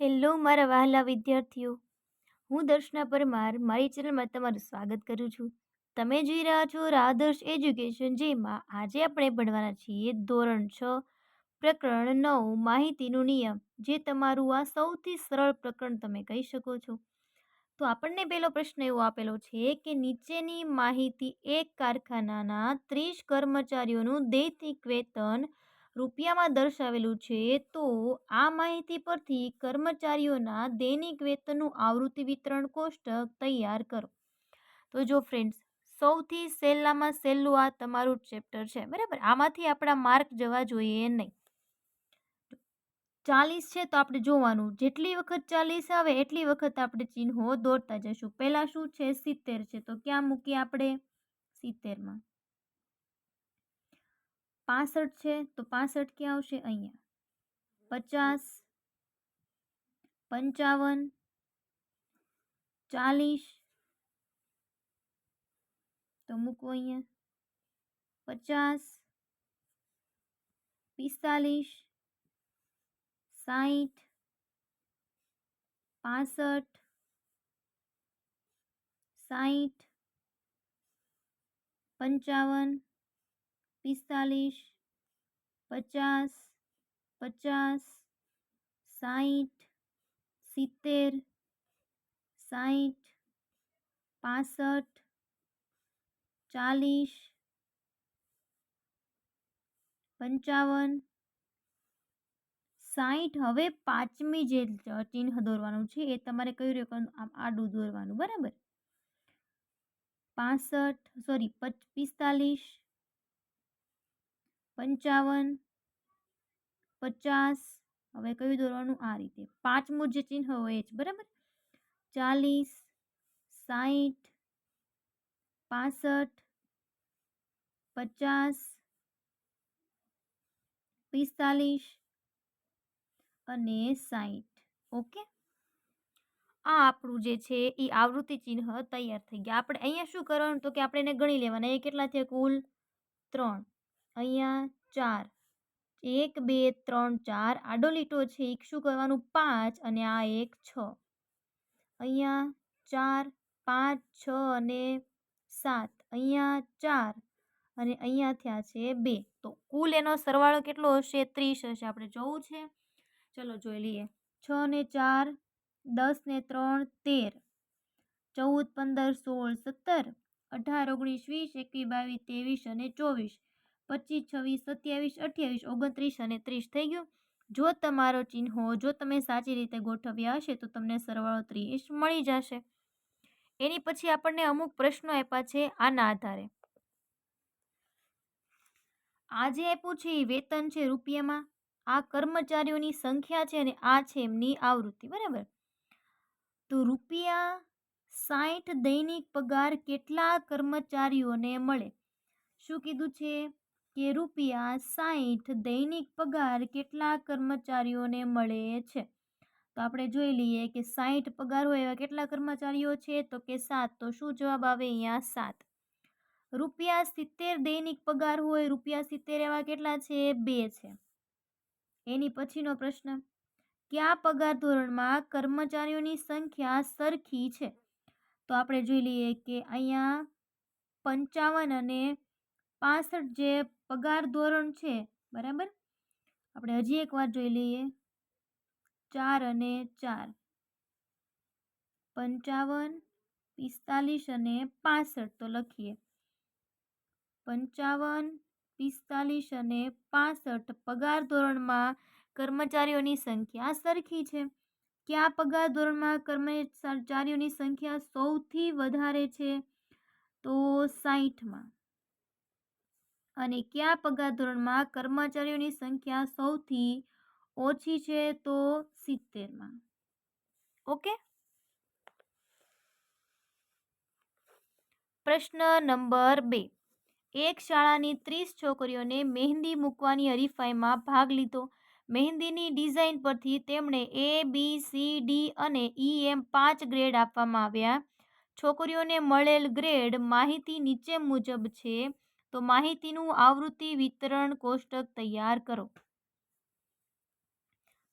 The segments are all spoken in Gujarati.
હેલો, મારા વહાલા વિદ્યાર્થીઓ. હું દર્શના પરમાર, મારી ચેનલમાં તમારું સ્વાગત કરું છું. તમે જોઈ રહ્યા છો રાદર્શ એજ્યુકેશન, જેમાં આજે આપણે ભણવાના છીએ ધોરણ છ, પ્રકરણ નવ, માહિતીનું નિયમ, જે તમારું આ સૌથી સરળ પ્રકરણ તમે કહી શકો છો. તો આપણને પહેલો પ્રશ્ન એવો આપેલો છે કે નીચેની માહિતી એક કારખાનાના ત્રીસ કર્મચારીઓનું દૈનિક વેતન રૂપિયામાં દર્શાવેલું છે, તો આ માહિતી પરથી કર્મચારીઓના દૈનિક વેતનનું આવૃત્તિ વિતરણ કોષ્ટક તૈયાર કરો. તો જો ફ્રેન્ડ્સ સૌથી સહેલામાં સહેલું આ તમારું ચેપ્ટર છે, બરાબર? આમાંથી આપણા માર્ક જવા જોઈએ નહીં. ચાલીસ છે તો આપણે જોવાનું, જેટલી વખત ચાલીસ આવે એટલી વખત આપણે ચિહ્નો દોરતા જશું પહેલાં શું છે? સિત્તેર છે. તો ક્યાં મૂકીએ આપણે? સિત્તેરમાં. પાસઠ છે તો પાસઠ ક્યાં આવશે અહીંયા પચાસ પંચાવન ચાલીસ તો મૂકો અહીંયા પચાસ પિસ્તાલીસ સાઠ પાસઠ સાઠ પંચાવન પિસ્તાલીસ, પચાસ પચાસ સાઠ સિત્તેર સાઠ પાસઠ, ચાલીસ, પંચાવન સાઠ હવે પાંચમી જે ચિહ્ન દોરવાનું છે એ તમારે કયું રહ્યું? આડું દોરવાનું, બરાબર? પાસઠ, સોરી પિસ્તાલીસ પંચાવન, પચાસ, હવે કયું દોરવાનું આ રીતે. પાંચમું જે ચિહ્ન હોય જ, બરાબર? ચાલીસ સાઠ પાસઠ, પચાસ, પિસ્તાલીસ અને સાઠ ઓકે? આ આપણું જે છે એ આવૃત્તિ ચિહ્ન તૈયાર થઈ ગયા. આપણે અહીંયા શું કરવાનું? તો કે આપણે એને ગણી લેવાના. એ કેટલા થયા કુલ? ત્રણ. અહીંયા ચાર. એક, બે, ત્રણ, ચાર. આડો લીટો છે. એક શું કરવાનું? પાંચ અને આ એક છ. અહીંયા ચાર, પાંચ, છ અને સાત. અહીંયા ચાર અને અહીંયા થયા છે બે. તો કુલ એનો સરવાળો કેટલો હશે? ત્રીસ હશે. આપણે જોવું છે. ચલો જોઈ લઈએ. છ ને ચાર, દસ ને ત્રણ, તેર. ચૌદ, પંદર, સોળ, સત્તર. અઢાર, ઓગણીસ, વીસ, એકવીસ, બાવીસ, ત્રેવીસ અને ચોવીસ. પચીસ, છવ્વીસ, સત્યાવીસ, અઠ્યાવીસ, ઓગણત્રીસ અને ત્રીસ થઈ ગયું. જો તમારો ચિહ્નો, જો તમે સાચી રીતે ગોઠવ્યા હશે, તો તમને સરવાળો ત્રીસ મળી જશે. એની પછી આપણને અમુક પ્રશ્નો આપ્યા છે આના આધારે. આ જે આપ્યું છે એ વેતન છે રૂપિયામાં. આ કર્મચારીઓની સંખ્યા છે અને આ છે એમની આવૃત્તિ, બરાબર? તો રૂપિયા સાઠ દૈનિક પગાર કેટલા કર્મચારીઓને મળે? શું કીધું છે? કે રૂપિયા સાહીઠ દૈનિક પગાર કેટલા કર્મચારીઓને મળે છે? તો આપણે જોઈ લઈએ કે સાહીઠ પગાર હોય એવા કેટલા કર્મચારીઓ છે? તો કે સાત. તો શું જવાબ આવે? અહીંયા સાત. રૂપિયા સિત્તેર દૈનિક પગાર હોય, રૂપિયા સિત્તેર એવા કેટલા છે? બે છે. એની પછીનો પ્રશ્ન. કયા પગાર ધોરણમાં કર્મચારીઓની સંખ્યા સરખી છે? તો આપણે જોઈ લઈએ કે અહીંયા પંચાવન અને પાસઠ જે પગાર ધોરણ છે, બરાબર? આપણે હજી એક વાર જોઈ લઈએ. ચાર અને ચાર. પંચાવન, પિસ્તાલીસ અને પાસઠ તો લખીએ. પંચાવન, પિસ્તાલીસ અને પાસઠ પગાર ધોરણમાં કર્મચારીઓની સંખ્યા સરખી છે. કયા પગાર ધોરણમાં કર્મચારીઓની સંખ્યા સૌથી વધારે છે? તો સાહીઠમાં અને કયા પગાર ધોરણમાં કર્મચારીઓની સંખ્યા સૌથી ઓછી છે તો સિત્તેરમાં. ઓકે? પ્રશ્ન નંબર બે. એક શાળાની ત્રીસ છોકરીઓને મહેંદી મૂકવાની હરીફાઈમાં ભાગ લીધો. મહેંદીની ડિઝાઇન પરથી તેમણે એ બી સી ડી અને ઈ એમ પાંચ ગ્રેડ આપવામાં આવ્યા. છોકરીઓને મળેલ ગ્રેડ માહિતી નીચે મુજબ છે. તો માહિતીનું આવૃત્તિ વિતરણ કોષ્ટક તૈયાર કરો.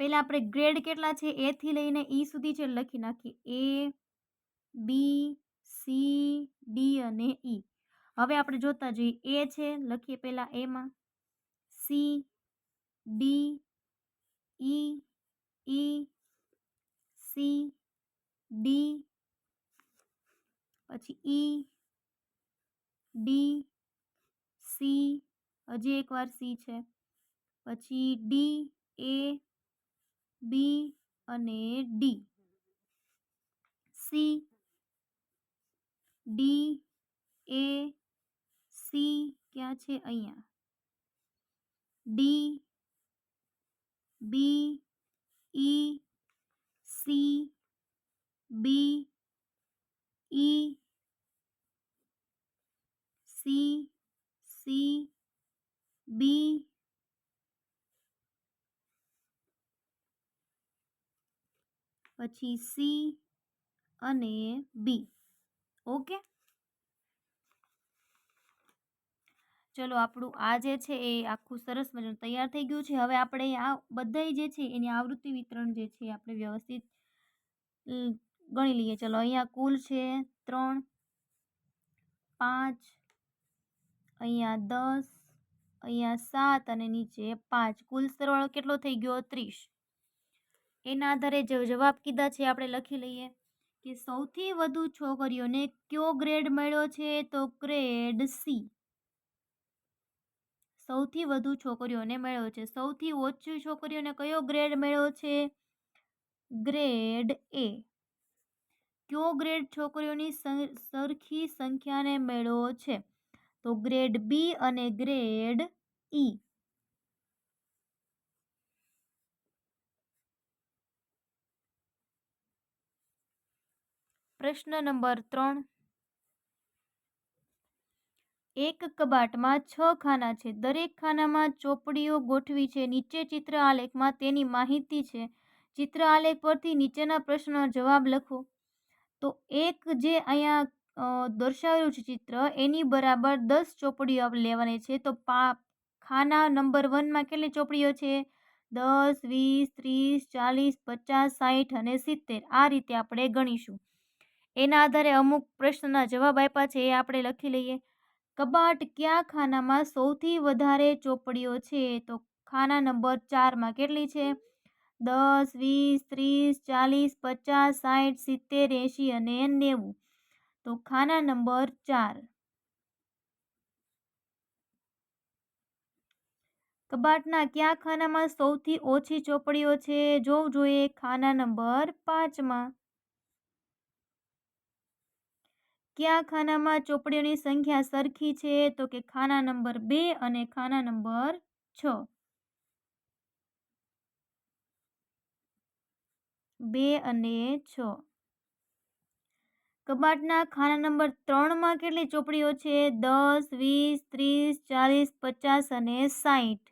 પહેલાં આપણે ગ્રેડ કેટલા છે એથી લઈને ઈ સુધી છે લખી નાખીએ. એ, બી, સી, ડી અને ઈ. હવે આપણે જોતા જઈએ. એ છે, લખીએ પહેલાં એમાં. C, D, E E, C, D, પછી ઈ, ડી સી હજી એકવાર સી છે. પછી ડી એ બી અને D C D A C ક્યાં છે અહીંયા? D B E C B E C C, B, પછી સી અને બી. ઓકે? ચલો, આપણું આ જે છે એ આખું સરસ મજાનું તૈયાર થઈ ગયું છે. હવે આપણે આ બધાય જે છે એની આવૃત્તિ વિતરણ જે છે આપણે વ્યવસ્થિત ગણી લઈએ. ચલો, અહીંયા કુલ છે ત્રણ, પાંચ અહીંયા દસ, અહીંયા સાત અને નીચે પાંચ. કુલ સરવાળો કેટલો થઈ ગયો? ત્રીસ. એના આધારે જે જવાબ કીધા છે. આપણે લખી લઈએ કે સૌથી વધુ છોકરીઓને કયો ગ્રેડ મળ્યો છે? તો ગ્રેડ સી સૌથી વધુ છોકરીઓને મળ્યો છે. સૌથી ઓછી છોકરીઓને કયો ગ્રેડ મળ્યો છે? ગ્રેડ એ કયો ગ્રેડ છોકરીઓની સરખી સંખ્યાને મળ્યો છે? તો ગ્રેડ બી અને ગ્રેડ ઈ. પ્રશ્ન નંબર ત્રણ. એક કબાટમાં છ ખાના છે. દરેક ખાનામાં ચોપડીઓ ગોઠવી છે. નીચે ચિત્ર આલેખમાં તેની માહિતી છે. ચિત્ર આલેખ પરથી નીચેના પ્રશ્નનો જવાબ લખો. તો એક જે અહીંયા દર્શાવેલું છે ચિત્ર. એની બરાબર દસ ચોપડીઓ લેવાની છે. તો પા, ખાના નંબર વનમાં કેટલી ચોપડીઓ છે? દસ, વીસ, ત્રીસ, ચાલીસ, પચાસ સાઠ અને સિત્તેર. આ રીતે આપણે ગણીશું. એના આધારે અમુક પ્રશ્નના જવાબ આપ્યા છે. એ આપણે લખી લઈએ. કબાટ કયા ખાનામાં સૌથી વધારે ચોપડીઓ છે? તો ખાના નંબર ચારમાં કેટલી છે? દસ, વીસ, ત્રીસ, ચાલીસ, પચાસ સાઠ સિત્તેર, એંશી અને નેવું. તો ખાના નંબર ચાર. કબાટના કયા ખાનામાં સૌથી ઓછી ચોપડીઓ છે? જોવું જોઈએ ખાના નંબર પાંચમાં. કયા ખાનામાં ચોપડીઓની સંખ્યા સરખી છે? તો કે ખાના નંબર બે અને ખાના નંબર છ. બે અને છ. કબાટના ખાના નંબર ત્રણમાં કેટલી ચોપડીઓ છે? દસ, વીસ, ત્રીસ, ચાલીસ, પચાસ અને સાઠ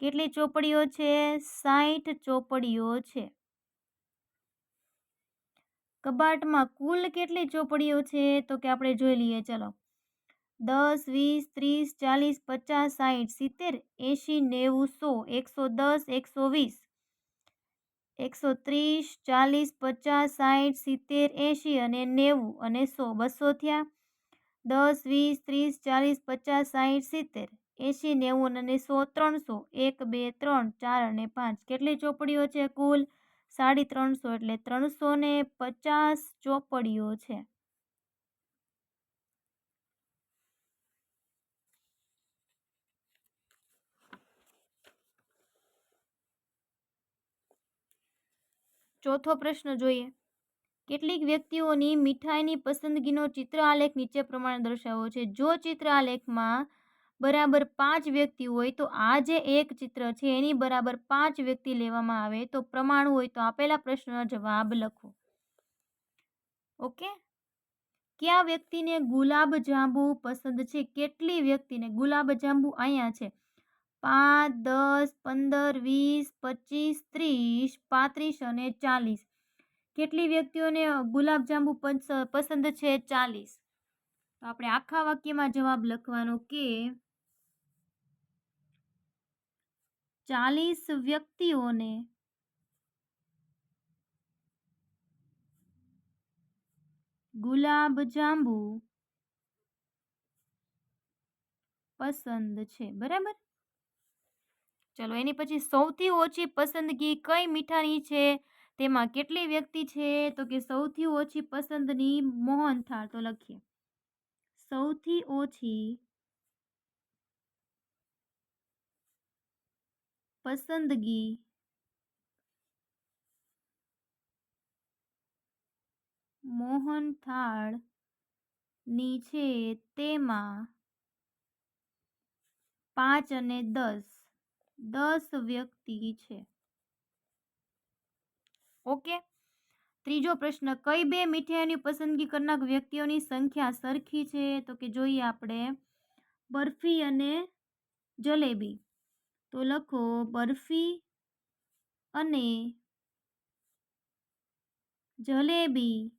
કેટલી ચોપડીઓ છે? સાઠ ચોપડીઓ છે. કબાટમાં કુલ કેટલી ચોપડીઓ છે? તો કે આપણે જોઈ લઈએ, ચલો. દસ, વીસ, ત્રીસ, ચાલીસ, પચાસ સાઠ સિત્તેર, એંશી, નેવું, સો, એકસો દસ, એકસો વીસ. એકસો ત્રીસ, ચાલીસ, પચાસ સાઠ સિત્તેર, એંશી અને નેવું અને સો બસો થયા. દસ, વીસ, ત્રીસ, ચાલીસ, પચાસ સાઠ સિત્તેર, એંશી, નેવું અને સો ત્રણસો. એક, બે, ત્રણ, ચાર અને પાંચ. કેટલી ચોપડીઓ છે કુલ? સાડી ત્રણસો એટલે ત્રણસો ને પચાસ ચોપડીઓ છે. ચોથો પ્રશ્ન જોઈએ. કેટલીક વ્યક્તિઓની મીઠાઈની પસંદગીનો ચિત્ર આલેખ નીચે પ્રમાણે દર્શાવ્યો છે. જો ચિત્ર આલેખમાં બરાબર પાંચ વ્યક્તિ હોય, તો આ જે એક ચિત્ર છે, એની બરાબર પાંચ વ્યક્તિ લેવામાં આવે, તો પ્રમાણ હોય તો આપેલા પ્રશ્નનો જવાબ લખો. ઓકે? કયા વ્યક્તિને ગુલાબ જાંબુ પસંદ છે? કેટલી વ્યક્તિને ગુલાબ જાંબુ અહીંયા છે? પાંચ, દસ, પંદર, વીસ, પચીસ, ત્રીસ, પાંત્રીસ અને ચાલીસ. કેટલી વ્યક્તિઓને ગુલાબજાંબુ પસંદ છે? ચાલીસ. તો આપણે આખા વાક્યમાં જવાબ લખવાનો કે ચાલીસ વ્યક્તિઓને ગુલાબજાંબુ પસંદ છે. બરાબર? ચલો, એની પછી સૌથી ઓછી પસંદગી કઈ મીઠાની છે? તેમાં કેટલી વ્યક્તિ છે? તો કે સૌથી ઓછી પસંદની મોહનથાળ તો લખીએ. સૌથી ઓછી પસંદગી મોહનથાળની છે તેમાં પાંચ અને દસ. દસ વ્યક્તિ છે. ઓકે. ત્રીજો પ્રશ્ન, કઈ બે મીઠાઈની પસંદગી કરનાર વ્યક્તિઓની સંખ્યા સરખી છે? તો કે જોઈએ આપણે, બરફી અને જલેબી. તો લખો, બરફી અને જલેબી.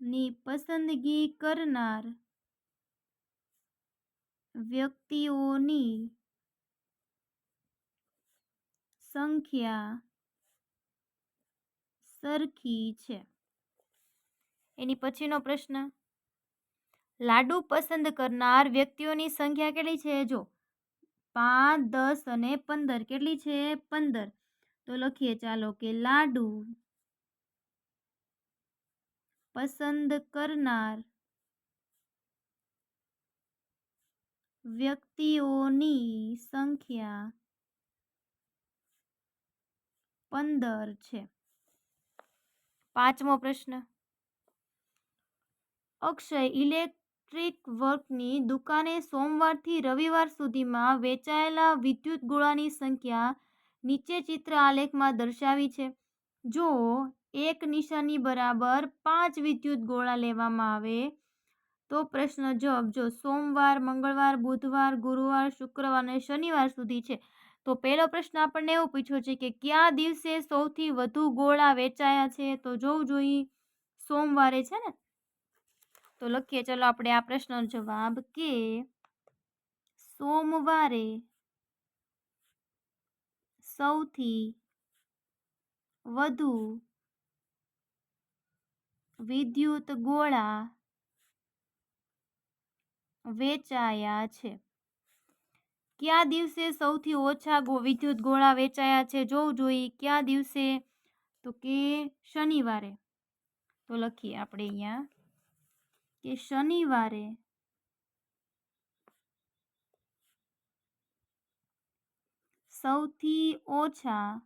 ની પસંદગી કરનાર વ્યક્તિઓની સંખ્યા સરખી છે. એની પછીનો પ્રશ્ન. લાડુ પસંદ કરનાર વ્યક્તિઓની સંખ્યા કેટલી છે? જો, પાંચ, દસ અને પંદર. કેટલી છે? પંદર. તો લખીએ ચાલો કે લાડુ પસંદ કરનાર વ્યક્તિઓની સંખ્યા પંદર છે. પાંચમો પ્રશ્ન. અક્ષય ઇલેક્ટ્રિક વર્કની દુકાને સોમવારથી રવિવાર સુધીમાં વેચાયેલા વિદ્યુત ગોળાની સંખ્યા નીચે ચિત્ર આલેખમાં દર્શાવી છે. જો એક નિશાની બરાબર પાંચ વિદ્યુત ગોળા લેવામાં આવે તો પ્રશ્ન જવાબ જો સોમવાર, મંગળવાર, બુધવાર, ગુરુવાર, શુક્રવાર અને શનિવાર સુધી છે, તો પહેલો પ્રશ્ન આપણને એવો પૂછ્યો છે કે કયા દિવસે સૌથી વધુ ગોળા વેચાયા છે? તો જોવું જોઈએ, સોમવારે છે ને? તો લખીએ, ચલો આપણે આ પ્રશ્નનો જવાબ કે સોમવારે સૌથી વધુ વિદ્યુત ગોળા વેચાયા છે. કયા દિવસે સૌથી ઓછા વિદ્યુત ગોળા વેચાયા છે જોવું જોઈએ. કયા દિવસે? તો કે શનિવારે. તો લખીએ આપણે અહીંયા. કે શનિવારે. સૌથી ઓછા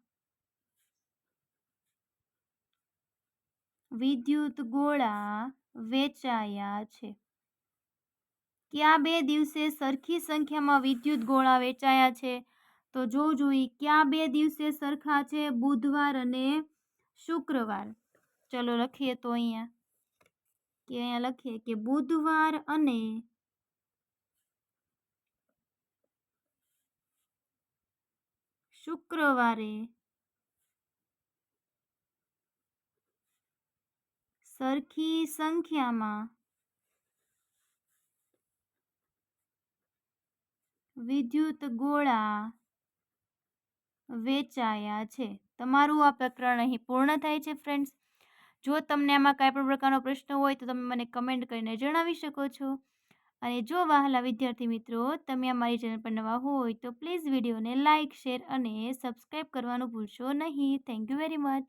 વિદ્યુત ગોળા વેચાયા છે. કયા બે દિવસે સરખી સંખ્યામાં વિદ્યુત ગોળા વેચાયા છે? તો જોવું જોઈએ કયા બે દિવસે સરખા છે બુધવાર અને શુક્રવાર? ચલો લખીએ તો અહીંયા. કે અહીંયા લખીએ કે બુધવાર અને શુક્રવારે સરખી સંખ્યામાં વિદ્યુત ગોળા વેચાયા છે. તમારું આ પ્રકરણ અહીં પૂર્ણ થાય છે ફ્રેન્ડ્સ જો તમને આમાં કાંઈ પણ પ્રકારનો પ્રશ્ન હોય તો તમે મને કમેન્ટ કરીને જણાવી શકો છો. અને જો વહાલા વિદ્યાર્થી મિત્રો, તમે અમારી ચેનલ પર નવા હોય તો પ્લીઝ વિડીયોને લાઇક શેર અને સબસ્ક્રાઈબ કરવાનું ભૂલશો નહીં. Thank you very much